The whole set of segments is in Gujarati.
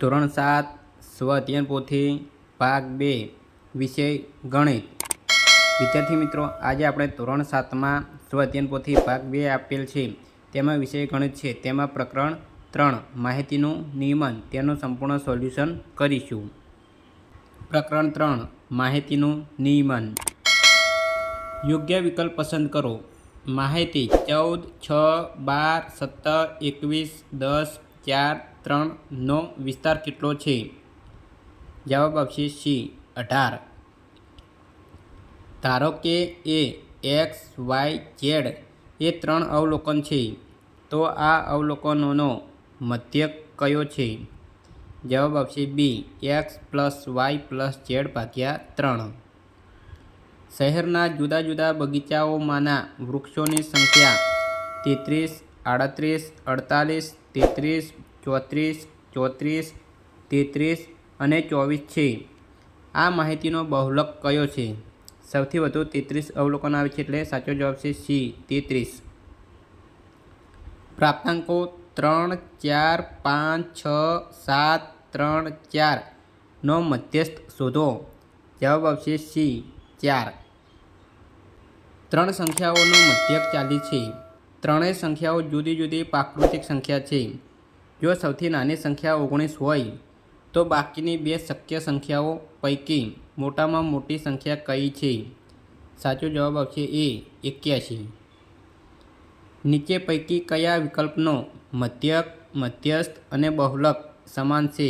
ધોરણ સાત, સ્વ અધ્યયન પોથી ભાગ બે, વિષય ગણિત. વિદ્યાર્થી મિત્રો, આજે આપણે ધોરણ સાતમાં સ્વ અધ્યયન પોથી ભાગ બે આપેલ છે. તેમાં વિષય ગણિત છે. તેમાં પ્રકરણ ત્રણ, માહિતીનું નિયમન. તેનું સંપૂર્ણ સોલ્યુશન કરીશું. પ્રકરણ ત્રણ, માહિતીનું નિયમન. યોગ્ય વિકલ્પ પસંદ કરો. માહિતી ચૌદ, છ, બાર, સત્તર, એકવીસ, દસ, ચાર ત્રણનો વિસ્તાર કેટલો છે? જવાબ આવશે સી, અઢાર. ધારો કે એ એક્સ, વાય, ઝેડ એ ત્રણ અવલોકન છે, તો આ અવલોકનોનો મધ્ય કયો છે? જવાબ આવશે B, X plus Y plus Z ભાગ્યા ત્રણ. શહેરના જુદા જુદા બગીચાઓમાંના વૃક્ષોની સંખ્યા તેત્રીસ, આડત્રીસ, અડતાલીસ, તેત્રીસ ચોત્રીસ ચોત્રીસ, તેત્રીસ અને ચોવીસ છે. આ માહિતીનો બહુલક કયો છે? સૌથી વધુ તેત્રીસ અવલોકન આવે છે એટલે સાચો જવાબ છે સી, તેત્રીસ. પ્રાપ્તાંકો ત્રણ, ચાર, પાંચ, છ, સાત, ત્રણ ચારનો મધ્યસ્થ શોધો. જવાબ આવશે સી, ચાર. ત્રણ સંખ્યાઓનો મધ્યક ચાલી છે. ત્રણેય સંખ્યાઓ જુદી જુદી પ્રાકૃતિક સંખ્યા છે. જો સૌથી નાની સંખ્યા ઓગણીસ હોય, તો બાકીની બે શક્ય સંખ્યાઓ પૈકી મોટામાં મોટી સંખ્યા કઈ છે? સાચો જવાબ આવશે એ એક્યાસી નીચે પૈકી કયા વિકલ્પનો મધ્યક, મધ્યસ્થ અને બહુલક સમાન છે?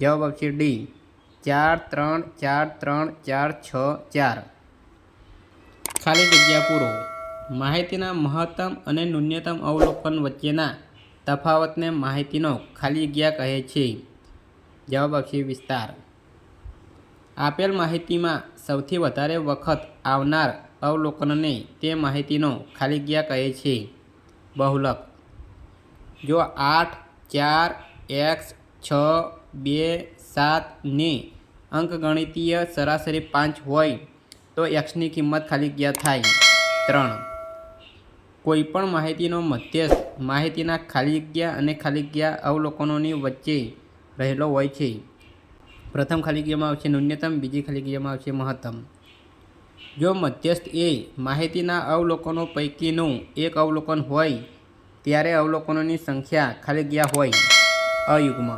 જવાબ આવશે ડી, ચાર, ત્રણ ચાર ત્રણ, ચાર, છ, ચાર. ખાલી જગ્યા પૂરો. માહિતીના મહત્તમ અને ન્યૂનતમ અવલોકન વચ્ચેના તફાવતને માહિતીનો ખાલી જગ્યા કહે છે. જવાબ આવશે વિસ્તાર. આપેલ માહિતીમાં સૌથી વધારે વખત આવનાર અવલોકનને તે માહિતીનો ખાલી જગ્યા કહે છે. બહુલક. જો આઠ, ચાર, એક્સ, છ, બે સાતની અંકગણિતીય સરાસરી પાંચ હોય તો એક્સની કિંમત ખાલી જગ્યા થાય. ત્રણ. કોઈપણ માહિતીનો મધ્યસ્થ માહિતીના ખાલી જગ્યા અને ખાલી જગ્યા અવલોકનોની વચ્ચે રહેલો હોય છે. પ્રથમ ખાલી જગ્યામાં આવશે ન્યૂનતમ, બીજી ખાલી જગ્યામાં આવશે મહત્તમ. જો મધ્યસ્થ એ માહિતીના અવલોકનો પૈકીનું એક અવલોકન હોય, ત્યારે અવલોકનોની સંખ્યા ખાલી જગ્યા હોય? અયુગ્મ.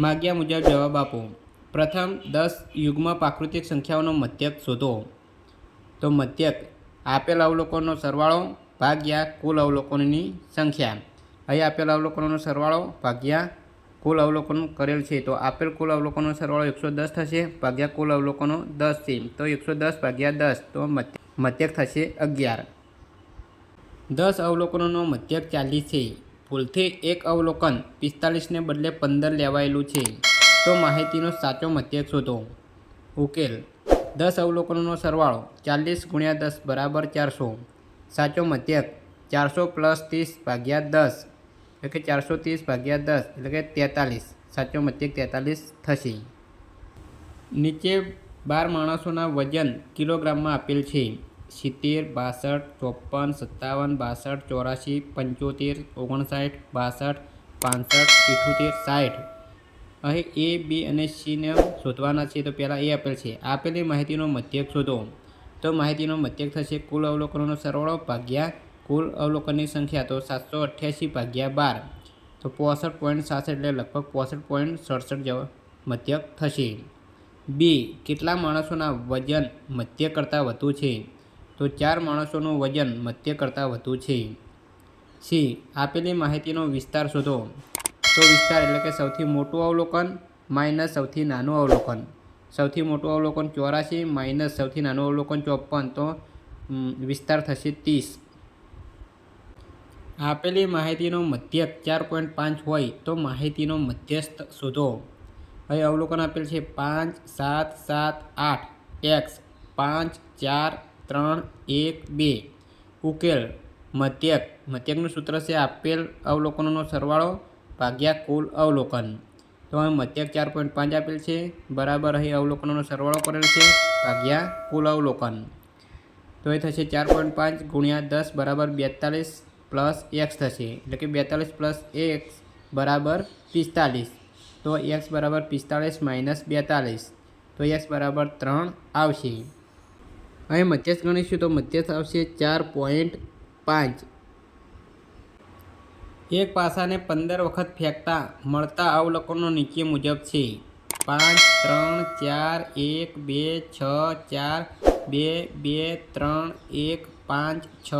માગ્યા મુજબ જવાબ આપો. પ્રથમ દસ યુગ્મ પ્રાકૃતિક સંખ્યાઓનો મધ્યક શોધો. તો મધ્યક આપેલ અવલોકનનો સરવાળો ભાગ્યા કુલ અવલોકનોની સંખ્યા. અહીં આપેલ અવલોકનોનો સરવાળો ભાગ્યા કુલ અવલોકન કરેલ છે. તો આપેલ કુલ અવલોકનનો સરવાળો એકસો દસ થશે, ભાગ્યા કુલ અવલોકનો દસ છે. તો એકસો દસ ભાગ્યા દસ, તો મધ્યક થશે અગિયાર. દસ અવલોકનોનો મધ્યક ચાલીસ છે. ભૂલથી એક અવલોકન પિસ્તાલીસને બદલે પંદર લેવાયેલું છે. તો માહિતીનો સાચો મધ્યક શોધો. ઉકેલ. દસ અવલોકનોનો સરવાળો ચાલીસ ગુણ્યા દસ બરાબર ચારસો. સાચો મધ્યક ચારસો પ્લસ ત્રીસ ભાગ્યા દસ, એટલે કે ચારસો ત્રીસ ભાગ્યા દસ, એટલે કે તેતાલીસ. સાચો મધ્યક તેતાલીસ થશે. નીચે બાર માણસોના વજન કિલોગ્રામમાં આપેલ છે. સિત્તેર, બાસઠ ચોપન સત્તાવન, બાસઠ ચોરાશી પંચોતેર, ઓગણસાઠ, બાસઠ, પાસઠ, ઇઠોતેર, સાઠ. અહીં એ, બી અને સીને શોધવાના છે તો પહેલાં એ આપેલ છે. આપેલી માહિતીનો મધ્યક શોધો. તો માહિતીનો મધ્યક થશે કુલ અવલોકનોનો સરવાળો ભાગ્યા કુલ અવલોકનની સંખ્યા, તો સાતસો અઠ્યાસી ભાગ્યા બાર. તો પોસઠ પોઈન્ટ સાસઠ એટલે લગભગ પોસઠ પોઈન્ટ સડસઠ જેવો મધ્યક થશે. બી, કેટલા માણસોના વજન મધ્ય કરતાં વધુ છે? તો ચાર માણસોનું વજન મધ્ય કરતાં વધુ છે. સી, આપેલી માહિતીનો વિસ્તાર શોધો. તો વિસ્તાર એટલે કે સૌથી મોટું અવલોકન માઇનસ સૌથી નાનું અવલોકન. સૌથી મોટું અવલોકન ચોરાશી માઇનસ સૌથી નાનું અવલોકન ચોપન. તો વિસ્તાર થશે ત્રીસ. આપેલી માહિતીનો મધ્યક ચાર પોઈન્ટ પાંચ હોય તો માહિતીનો મધ્યસ્થ શોધો. અહીં અવલોકન આપેલ છે પાંચ, સાત સાત, આઠ, એક્સ, પાંચ, ચાર, ત્રણ, એક, બે. ઉકેલ, મધ્યક. મધ્યકનું સૂત્ર છે આપેલ અવલોકનોનો સરવાળો ભાગ્યા કુલ અવલોકન. તો અમે મધ્યક ચાર પોઈન્ટ પાંચ આપેલ છે. બરાબર અહીં અવલોકનોનો સરવાળો કરેલ છે. ભાગ્યા કુલ અવલોકન. તો એ થશે ચાર પોઈન્ટ પાંચ ગુણ્યા દસ બરાબર બેતાલીસ પ્લસ એક્સ થશે. એટલે કે બેતાલીસ પ્લસ એક્સ બરાબર પિસ્તાલીસ. તો એક્સ બરાબર પિસ્તાલીસ માઇનસ બેતાલીસ. તો એક્સ બરાબર ત્રણ આવશે. અહીં મધ્યસ્થ ગણીશું તો મધ્યસ્થ આવશે ચાર પોઈન્ટ પાંચ. એક પાસાને પંદર વખત ફેંકતા મળતા અવલોકનો નીચે મુજબ છે. પાંચ, ત્રણ, ચાર, એક, બે, છ, ચાર, બે બે, ત્રણ, એક, પાંચ, છ,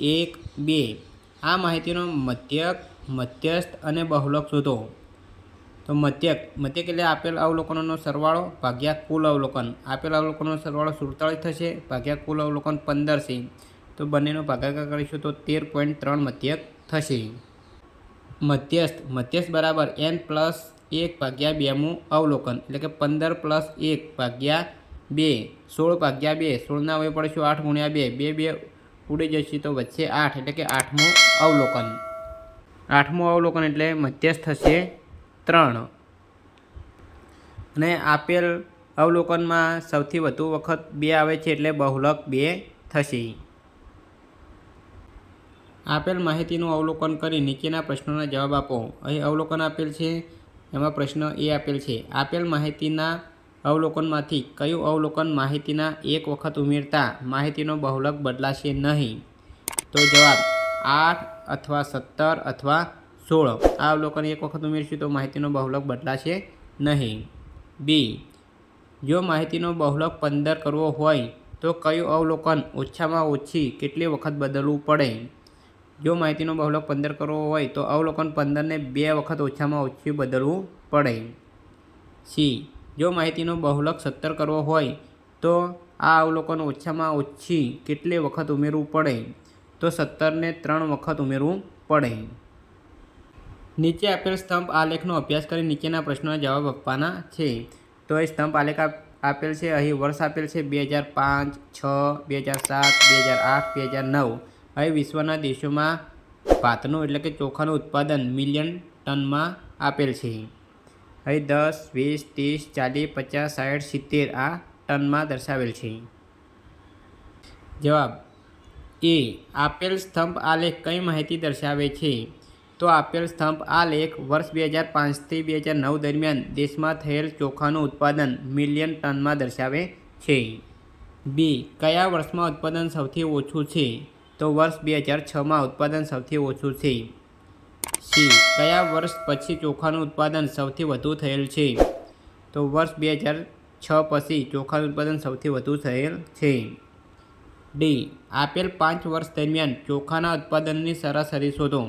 એક, બે. આ માહિતીનો મધ્યક, મધ્યસ્થ અને બહુલક શોધો. તો મધ્યક મધ્યક એટલે આપેલ અવલોકનોનો સરવાળો ભાગ્યા કુલ અવલોકન. આપેલ અવલોકનોનો સરવાળો સુડતાળીસ થશે, ભાગ્યા કુલ અવલોકન પંદર છે. તો બંનેનો ભાગાકાર કરીશું તો તેર પોઈન્ટ ત્રણ મધ્યક થશે. મધ્યસ્થ મધ્યસ્થ બરાબર એન પ્લસ એક ભાગ્યા બેમું અવલોકન, એટલે કે પંદર પ્લસ એક ભાગ્યા બે. સોળ ભાગ્યા બે સોળના હવે પડશું આઠ ગુણ્યા બે. બે બે ઉડી જશે તો વચ્ચે આઠ, એટલે કે આઠમું અવલોકન. આઠમું અવલોકન એટલે મધ્યસ્થ થશે ત્રણ. અને આપેલ અવલોકનમાં સૌથી વધુ વખત બે આવે છે એટલે બહુલક બે થશે. આપેલ માહિતીનું અવલોકન કરી નીચેના પ્રશ્નોના જવાબ આપો. અહીં અવલોકન આપેલ છે, એમાં પ્રશ્ન એ આપેલ છે, આપેલ માહિતીના અવલોકનમાંથી કયું અવલોકન માહિતીના એક વખત ઉમેરતા માહિતીનો બહુલક બદલાશે નહીં? તો જવાબ, આઠ અથવા સત્તર અથવા સોળ. આ અવલોકન એક વખત ઉમેરશું તો માહિતીનો બહુલક બદલાશે નહીં. બી, જો માહિતીનો બહુલક પંદર કરવો હોય તો કયું અવલોકન ઓછામાં ઓછી કેટલી વખત બદલવું પડે? જો માહિતીનો બહુલક પંદર કરવો હોય તો અવલોકન પંદરને બે વખત ઓછામાં ઓછું બદલવું પડે. સી. જો માહિતીનો બહુલક સત્તર કરવો હોય તો આ અવલોકન ઓછામાં ઓછી કેટલી વખત ઉમેરવું પડે? તો સત્તરને ત્રણ વખત ઉમેરવું પડે. નીચે આપેલ સ્તંભ આલેખનો અભ્યાસ કરી નીચેના પ્રશ્નોના જવાબ આપવાના છે. તો એ સ્તંભ આલેખ આપેલ છે, અહીં વર્ષ આપેલ છે, બે હજાર પાંચ, છ, બે હજાર સાત, બે હજાર આઠ, બે હજાર નવ. અહીં વિશ્વના દેશોમાં ભાતનું એટલે કે ચોખાનું ઉત્પાદન મિલિયન ટનમાં આપેલ છે. હવે દસ, વીસ, ત્રીસ, ચાલીસ, પચાસ, સાઠ, સિત્તેર આ ટનમાં દર્શાવેલ છે. જવાબ. એ. આપેલ સ્તંભ આલેખ કઈ માહિતી દર્શાવે છે? તો આપેલ સ્તંભ આલેખ વર્ષ બે હજાર પાંચથી બે હજાર નવ દરમિયાન દેશમાં થયેલ ચોખાનું ઉત્પાદન મિલિયન ટનમાં દર્શાવે છે. બી. કયા વર્ષમાં ઉત્પાદન સૌથી ઓછું છે? તો વર્ષ બે હજાર છમાં ઉત્પાદન સૌથી ઓછું છે. સી. કયા વર્ષ પછી ચોખાનું ઉત્પાદન સૌથી વધુ થયેલ છે? તો વર્ષ બે હજાર છ પછી ચોખાનું ઉત્પાદન સૌથી વધુ થયેલ છે. ડી. આપેલ પાંચ વર્ષ દરમિયાન ચોખાના ઉત્પાદનની સરાસરી શોધો.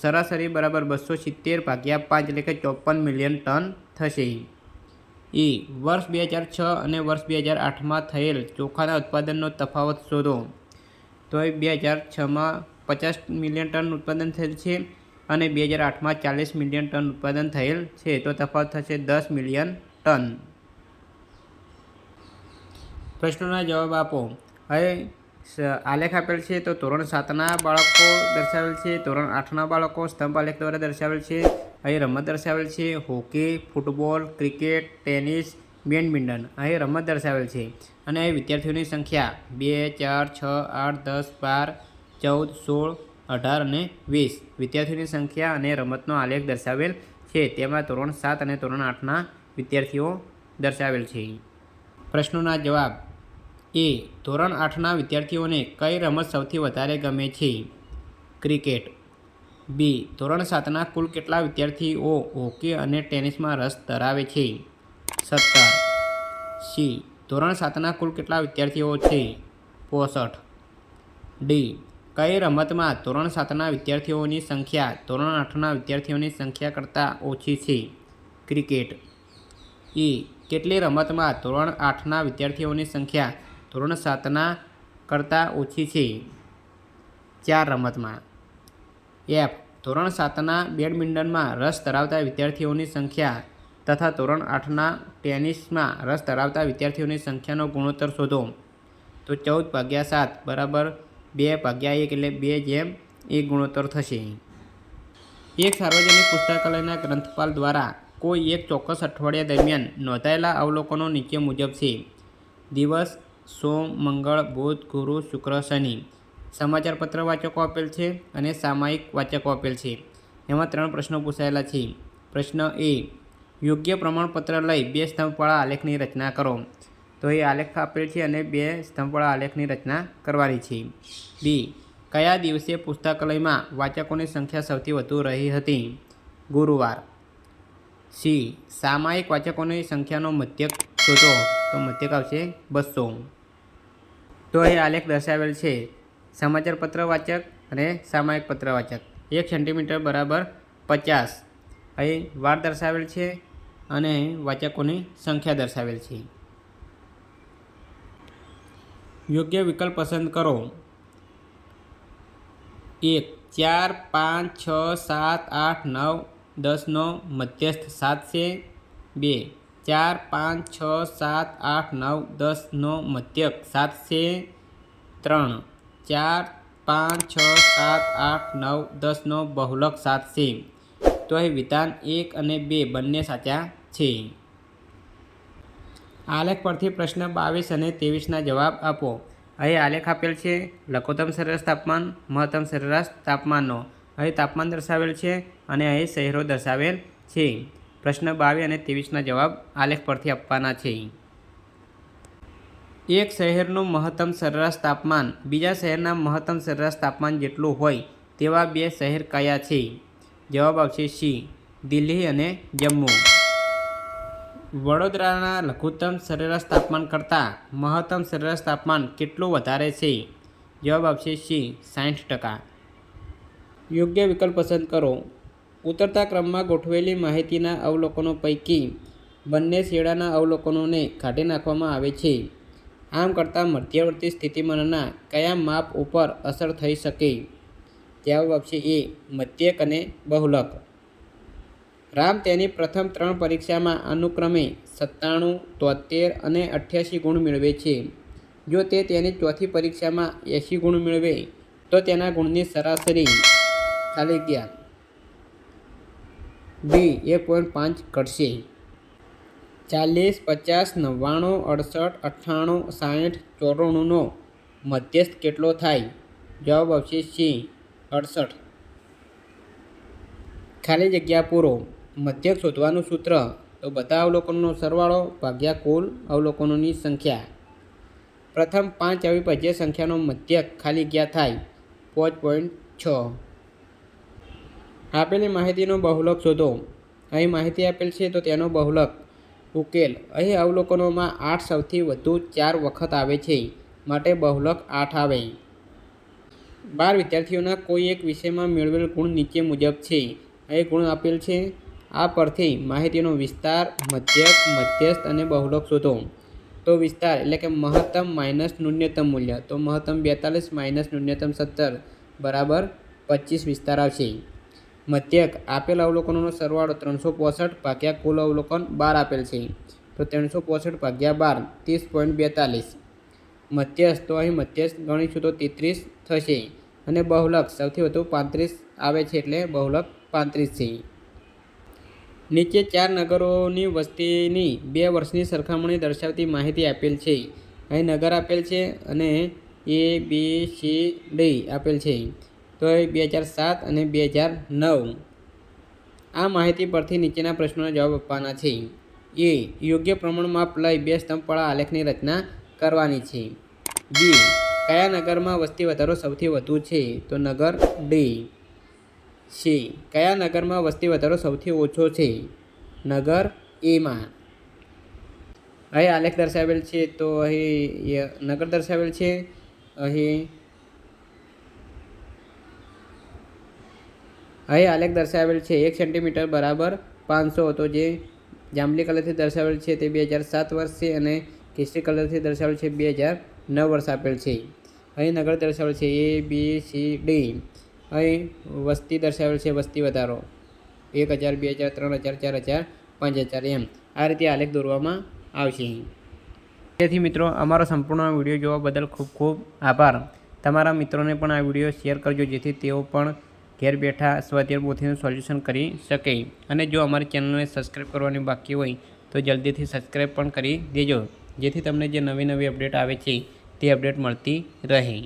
સરાસરી બરાબર બસો સિત્તેર ભાગ્યા પાંચ એટલે કે ચોપન મિલિયન ટન થશે. ઈ. વર્ષ બે હજાર છ અને વર્ષ બે હજાર આઠમાં થયેલ ચોખાના ઉત્પાદનનો તફાવત શોધો. તો એ બે હજાર છમાં પચાસ મિલિયન ટન ઉત્પાદન થયેલ છે અને બે હજાર આઠમાં ચાલીસ મિલિયન ટન ઉત્પાદન થયેલ છે. તો તફાવત થશે દસ મિલિયન ટન. પ્રશ્નોના જવાબ આપો. હવે આલેખ આપેલ છે તો ધોરણ સાતના બાળકો દર્શાવેલ છે, ધોરણ આઠના બાળકો સ્તંભ આલેખ દ્વારા દર્શાવેલ છે. અહીં રમત દર્શાવેલ છે, hockey, football, cricket, tennis, badminton. અહીં રમત દર્શાવેલ છે. અને વિદ્યાર્થીઓની સંખ્યા બે, ચાર, છ, આઠ, દસ, બાર, ચૌદ, સોળ, અઢાર અને વીસ. વિદ્યાર્થીઓની સંખ્યા અને રમતનો આલેખ દર્શાવેલ છે. તેમાં ધોરણ સાત અને ધોરણ આઠના વિદ્યાર્થીઓ દર્શાવેલ છે. પ્રશ્નોના જવાબ. એ. ધોરણ આઠના વિદ્યાર્થીઓને કઈ રમત સૌથી વધારે ગમે છે? ક્રિકેટ. બી. ધોરણ સાતના કુલ કેટલા વિદ્યાર્થીઓ હોકી અને ટેનિસમાં રસ ધરાવે છે? સત્તર. સી. ધોરણ સાતના કુલ કેટલા વિદ્યાર્થીઓ છે? પોસઠ. ડી. કઈ રમતમાં ધોરણ સાતના વિદ્યાર્થીઓની સંખ્યા ધોરણ આઠના વિદ્યાર્થીઓની સંખ્યા કરતાં ઓછી છે? ક્રિકેટ. ઈ. કેટલી રમતમાં ધોરણ આઠના વિદ્યાર્થીઓની સંખ્યા ધોરણ સાતના કરતાં ઓછી છે? ચાર રમતમાં. એફ. ધોરણ સાતના બેડમિન્ટનમાં રસ ધરાવતા વિદ્યાર્થીઓની સંખ્યા તથા ધોરણ આઠના ટેનિસમાં રસ ધરાવતા વિદ્યાર્થીઓની સંખ્યાનો ગુણોત્તર શોધો. તો ચૌદ ભાગ્યા સાત બરાબર બે ભાગ્યા એક એટલે બે જેમ એક ગુણોત્તર થશે. એક સાર્વજનિક પુસ્તકાલયના ગ્રંથપાલ દ્વારા કોઈ એક ચોક્કસ અઠવાડિયા દરમિયાન નોંધાયેલા અવલોકનો નીચે મુજબ છે. દિવસ, સોમ, મંગળ, બુધ, ગુરુ, શુક્ર, શનિ. સમાચારપત્ર વાચકો આપેલ છે અને સામાયિક વાચકો આપેલ છે. એમાં ત્રણ પ્રશ્નો પૂછાયેલા છે. પ્રશ્ન એ યોગ્ય પ્રમાણપત્ર લઈ બે સ્તંભવાળા આલેખની રચના કરો. તો એ આલેખ આપેલ છે અને બે સ્તંભવાળા આલેખની રચના કરવાની છે. બી. કયા દિવસે પુસ્તકાલયમાં વાચકોની સંખ્યા સૌથી વધુ રહી હતી? ગુરુવાર. સી. સામાયિક વાચકોની સંખ્યાનો મધ્યક શોધો. તો મધ્યક આવશે બસો. તો એ આલેખ દર્શાવેલ છે. સમાચાર પત્ર વાચક અને સામાયિક પત્ર વાચક. એક સેન્ટીમીટર બરાબર પચાસ. અહીં વાર દર્શાવેલ છે અને વાચકોની સંખ્યા દર્શાવેલ છે. યોગ્ય વિકલ્પ પસંદ કરો. એક, ચાર, પાંચ, છ, સાત, આઠ, નવ દસનો મધ્યસ્થ, સાત છે. બે, ચાર, પાંચ, છ, સાત, આઠ, નવ દસનો મધ્યક, સાત છે. ત્રણ, ચાર, પાંચ, છ, સાત, આઠ, નવ દસનો બહુલક સાત છે. તો અહીં વિધાન એક અને બે બંને સાચા છે આલેખ પરથી પ્રશ્ન બાવીસ અને ત્રેવીસના જવાબ આપો. અહીં આલેખ આપેલ છે, લઘુત્તમ સરેરાશ તાપમાન, મહત્તમ સરેરાશ તાપમાનનો. અહીં તાપમાન દર્શાવેલ છે અને અહીં શહેરો દર્શાવેલ છે. પ્રશ્ન બાવીસ અને ત્રેવીસના જવાબ આલેખ પરથી આપવાના છે. એક શહેરનું મહત્તમ સરેરાશ તાપમાન બીજા શહેરના મહત્તમ સરેરાશ તાપમાન જેટલું હોય તેવા બે શહેર કયા છે? જવાબ આવશે સી, દિલ્હી અને જમ્મુ. વડોદરાના લઘુત્તમ સરેરાશ તાપમાન કરતાં મહત્તમ સરેરાશ તાપમાન કેટલું વધારે છે? જવાબ આવશે સી સાઠ ટકા. યોગ્ય વિકલ્પ પસંદ કરો. ઉતરતા ક્રમમાં ગોઠવેલી માહિતીના અવલોકનો પૈકી બંને શેડાના અવલોકનોને કાઢી નાખવામાં આવે છે. આમ કરતાં મધ્યવર્તી સ્થિતિમાનના કયા માપ ઉપર અસર થઈ શકે? જવાબ આપશે એ, મધ્યક અને બહુલક. રામ તેની પ્રથમ ત્રણ પરીક્ષામાં અનુક્રમે સત્તાણું, તોતેર અને અઠ્યાસી ગુણ મેળવે છે. જો તે તેની ચોથી પરીક્ષામાં એંશી ગુણ મેળવે, તો તેના ગુણની સરાસરી ખાલી ગયા બી એક પોઈન્ટ પાંચ ઘટશે. ચાલીસ, પચાસ, નવ્વાણું, અડસઠ, અઠ્ઠાણું સાઠ ચોરાણુંનો મધ્યસ્થ કેટલો થાય? જવાબ આવશે સી, અડસઠ. ખાલી જગ્યા પૂરો. મધ્યક શોધવાનું સૂત્ર. તો બધા અવલોકનોનો સરવાળો ભાગ્યા કુલ અવલોકનોની સંખ્યા. પ્રથમ પાંચ અવિભાજ્ય સંખ્યાનો મધ્યક ખાલી ગયા થાય, પાંચ પોઈન્ટ છ. આપેલી માહિતીનો બહુલક શોધો. અહીં માહિતી આપેલ છે તો તેનો બહુલક ઉકેલ. અહીં અવલોકનોમાં આઠ સૌથી વધુ ચાર વખત આવે છે, માટે બહુલક આઠ આવે. બાર વિદ્યાર્થીઓના કોઈ એક વિષયમાં મેળવેલ ગુણ નીચે મુજબ છે. અહીં ગુણ આપેલ છે આ પરથી માહિતીનો વિસ્તાર મધ્યક મધ્યસ્થ અને બહુલક શોધો. તો વિસ્તાર એટલે કે મહત્તમ માઇનસ ન્યૂનતમ મૂલ્ય. તો મહત્તમ બેતાલીસ માઇનસ ન્યૂનતમ સત્તર બરાબર પચીસ વિસ્તાર આવશે. મધ્યક આપેલ અવલોકનોનો સરવાળો ત્રણસો પોસઠ ભાગ્યા કુલ અવલોકન બાર આપેલ છે. તો ત્રણસો પોસઠ ભાગ્યા બાર, ત્રીસ પોઈન્ટ બેતાલીસ. મધ્યસ્થ, તો અહીં મધ્યસ્થ ગણીશું તો તેત્રીસ થશે. અને બહુલક સૌથી વધુ પાંત્રીસ આવે છે એટલે બહુલક પાંત્રીસ છે. નીચે ચાર નગરોની વસ્તીની બે વર્ષની સરખામણી દર્શાવતી માહિતી આપેલ છે. અહીં નગર આપેલ છે અને એ, બી, સી, ડી આપેલ છે. તો એ બે હજાર સાત અને બે હજાર નવ. આ માહિતી પરથી નીચેના પ્રશ્નોના જવાબ આપવાના છે. એ, યોગ્ય પ્રમાણમાં લઈ બે સ્તંભવાળા આલેખની રચના કરવાની છે. બી, કયા નગરમાં વસ્તી વધારો સૌથી વધુ છે? તો નગર ડી. સી કયા નગરમાં વસ્તી વધારો સૌથી ઓછો છે? નગર એમાં અહીં આલેખ દર્શાવેલ છે તો અહીં નગર દર્શાવેલ છે. અહીં અહીં આલેખ દર્શાવેલ છે. એક સેન્ટીમીટર બરાબર પાંચસો તો જે જાંબલી કલરથી દર્શાવેલ છે. તે બે હજાર સાત વર્ષ છે અને કેસરી કલરથી દર્શાવેલ છે. બે હજાર નવ વર્ષ આપેલ છે. અહીં નગર દર્શાવેલ છે. A, B, C, D. અહીં વસ્તી દર્શાવેલ છે વસ્તી વધારો. એક હજાર, બે હજાર, ત્રણ હજાર, ચાર હજાર, પાંચ હજાર એમ. આ રીતે આલેખ દોરવામાં આવશે તેથી મિત્રો, અમારો સંપૂર્ણ વીડિયો જોવા બદલ ખૂબ ખૂબ આભાર. તમારા મિત્રોને પણ આ વીડિયો શેર કરજો, જેથી તેઓ પણ ઘેર બેઠા સ્વાધ્યાય પોથીનું સોલ્યુશન કરી શકે. અને જો અમારી ચેનલને સબસ્ક્રાઈબ કરવાની બાકી હોય, તો જલ્દીથી સબસ્ક્રાઈબ પણ કરી દેજો, જેથી તમને જે નવી નવી અપડેટ આવે છે, તે અપડેટ મળતી રહે.